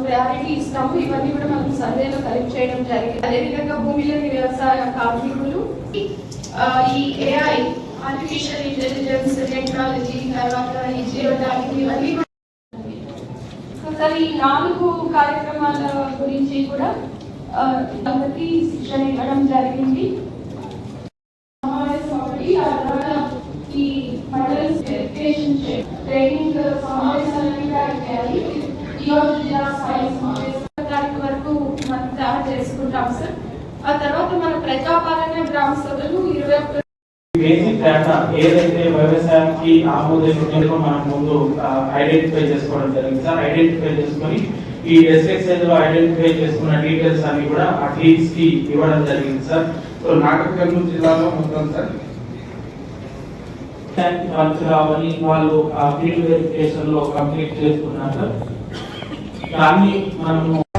Priority ఇస్తాము. ఇవన్నీ కూడా మనం సర్వేలో కలెక్ట్ చేయడం జరిగింది. అదేవిధంగా భూమిలోని వ్యవసాయ కార్మికులు ఈ ఏఐ ఆర్టిఫిషియల్ ఇంటెలిజెన్స్ టెక్నాలజీ తర్వాత ఈ జియో ట్యాగింగ్ ఇవన్నీ కూడా ఈ నాలుగు కార్యక్రమాల గురించి కూడా ఆ, అందరికీ శిక్షణ ఇవ్వడం జరిగింది. సమావేశం ఒకటి ఆ తర్వాత ఈ మండల ట్రైనింగ్ వరకు మనం తయారు చేసుకుంటాం సార్. ఆ తర్వాత మన ప్రజాపాలన గ్రామ సభలు ఇరవై ఒక్క బేసిక్ డేటా ఏదైతే వ్యవసాయానికి ఆమోదించడంలో మనం ముందు ఐడెంటిఫై చేసుకోవడం జరిగింది సార్. ఐడెంటిఫై చేసుకొని ఈ ఎస్ఎక్స్ఎల్లో ఐడెంటిఫై చేసుకున్న డీటెయిల్స్ అన్ని కూడా ఆ టీమ్స్కి ఇవ్వడం జరిగింది సార్. సో నాగర్ కర్నూలు జిల్లాలో మొత్తం సార్. వాళ్ళు రావని వాళ్ళు ఆ ఫీల్డ్ వెరిఫికేషన్లో కంప్లీట్ చేసుకున్నారు సార్. దాన్ని మనము